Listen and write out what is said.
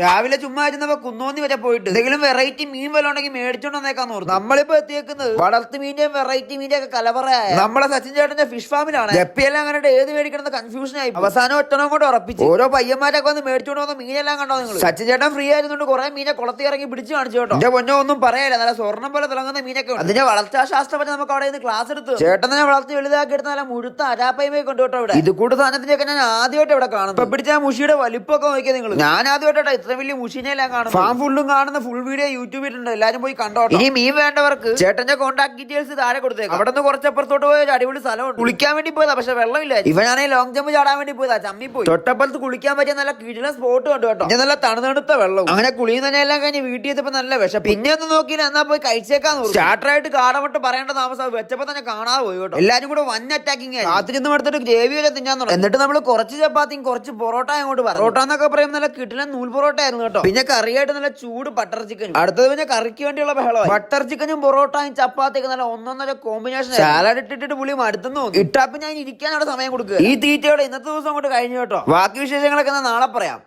രാവിലെ ചുമ്മാ ഇരുന്നപ്പോ കുന്നോന്നി വരെ പോയിട്ട് എന്തെങ്കിലും വെറൈറ്റി മീൻ വല്ല ഉണ്ടെങ്കിൽ മേടിച്ചോണ്ട് വന്നേക്കാന്ന് ഓർത്തു. നമ്മളിപ്പോ എത്തിയേക്കുന്നത് വളർത്തു മീന്റെയും വെറൈറ്റി മീന്റെ ഒക്കെ കലവറയായ നമ്മളെ സച്ചിൻ ചേട്ടന്റെ ഫിഷ് ഫാമിലാണ് എപ്പിയെല്ലാം കണ്ടിട്ട് ഏത് മേടിക്കണമെന്ന് കൺഫ്യൂഷൻ ആയി അവസാനം ഒറ്റണം കൊണ്ട് ഉറപ്പിച്ചു. ഓരോ പയ്യന്മാരൊക്കെ വന്ന് മേടിച്ചോണ്ട് വന്ന മീനെല്ലാം കണ്ടോ നിങ്ങൾ സച്ചിൻ ചേട്ടൻ ഫ്രീ ആയിരുന്നുണ്ട് കുറെ മീനെ കുളത്തി ഇറങ്ങി പിടിച്ചു കാണിച്ചു കേട്ടോ. എന്റെ പൊന്നോ ഒന്നും പറയാല്ല. നല്ല സ്വർണം പോലെ തിളങ്ങുന്ന മീനൊക്കെ അതിന്റെ വളർച്ചാ ശാസ്ത്രം പറ്റി നമുക്ക് അവിടെ നിന്ന് ക്ലാസ് എടുത്തു ചേട്ടൻ തന്നെ വളർത്തി വലുതാക്കി എടുത്ത നല്ല മുഴുത്ത അരാപ്പയമേ കൊണ്ടുപോട്ടോ ഇവിടെ. ഇത് കൂട്ട് സാധനത്തിന്റെ ഞാൻ ആദ്യമായിട്ട് ഇവിടെ കാണുന്നു ഇപ്പൊ പിടിച്ച മുഷിയുടെ വലിപ്പമൊക്കെ നോക്കിയാൽ നിങ്ങൾ ഞാൻ ആദ്യമായിട്ടോ ഇത്ര വലിയ മുഷിനെ എല്ലാം കാണും ഫാം ഫുള്ളും കാണുന്ന ഫുൾ വീഡിയോ യൂട്യൂബിൽ ഉണ്ട് എല്ലാരും പോയി കണ്ടോട്ടെ. ഇനി മീൻ വേണ്ടവർക്ക് ചേട്ടന്റെ കോൺടാക്ട് ഡീറ്റെയിൽസ് താഴെ കൊടുത്തേക്ക്. അവിടെ നിന്ന് കുറച്ചപ്പുറത്തോട്ട് പോയ ഒരു അടിപൊളി സ്ഥലമുണ്ട്. കുളിക്കാൻ വേണ്ടി പോയതാ പക്ഷെ വെള്ളമില്ല ഇവനാണെങ്കിൽ ലോങ് ജമ്പ് ചാടാൻ വേണ്ടി പോയതാ ചമ്മി പോയി തൊട്ടപ്പുറത്ത് കുളിക്കാൻ പറ്റിയ നല്ല കിടിലൻ സ്പോട്ട് കണ്ടു കേട്ടോ. നല്ല തണുതണുത്ത വെള്ളം അങ്ങനെ കുളിയും തന്നെ എല്ലാം കഴിഞ്ഞ് വീട്ടിൽ എത്തിയപ്പോ നല്ല വിഷം പിന്നെ ഒന്നും നോക്കിയില്ല എന്നാ പോയി കഴിച്ചേക്കാൻ സ്റ്റാർട്ടറായിട്ട് കാടമട്ട് പറയേണ്ട താമസം വെച്ചപ്പോ തന്നെ കാണാതെ പോയി കേട്ടോ. എല്ലാരും കൂടെ വൻ അറ്റാക്കിങ് കാത്തിരുന്ന് എടുത്തിട്ട് ഗ്രേവി വരെ തിന്നാൻ തുടങ്ങി. എന്നിട്ട് നമ്മൾ കുറച്ച് ചപ്പാത്തിയും കുറച്ച് പൊറോട്ട അങ്ങോട്ട് പറഞ്ഞു. പൊറോട്ട എന്നൊക്കെ പറയുമ്പോൾ നല്ല കിട്ടില്ല നൂൽ പൊറോട്ട ആയിരുന്നു കേട്ടോ. പിന്നെ കറിയായിട്ട് നല്ല ചൂട് ബട്ടർ ചിക്കൻ അടുത്തത് പിന്നെ കറിക്ക് വേണ്ടിയുള്ള ബഹളം ബട്ടർ ചിക്കനും പൊറോട്ടയും ചപ്പാത്തിയൊക്കെ നല്ല ഒന്നൊന്നര കോമ്പിനേഷൻ സാലഡ് ഇട്ടിട്ട് പുളി മടുത്തുന്നു നോക്കി. ഇട്ടാപ്പ് ഞാൻ ഇരിക്കാനുള്ള സമയം കൊടുക്കുക. ഈ തീറ്റയോടെ ഇന്നത്തെ ദിവസം അങ്ങോട്ട് കഴിഞ്ഞു കേട്ടോ. ബാക്കി വിശേഷങ്ങളൊക്കെ നാളെ പറയാം.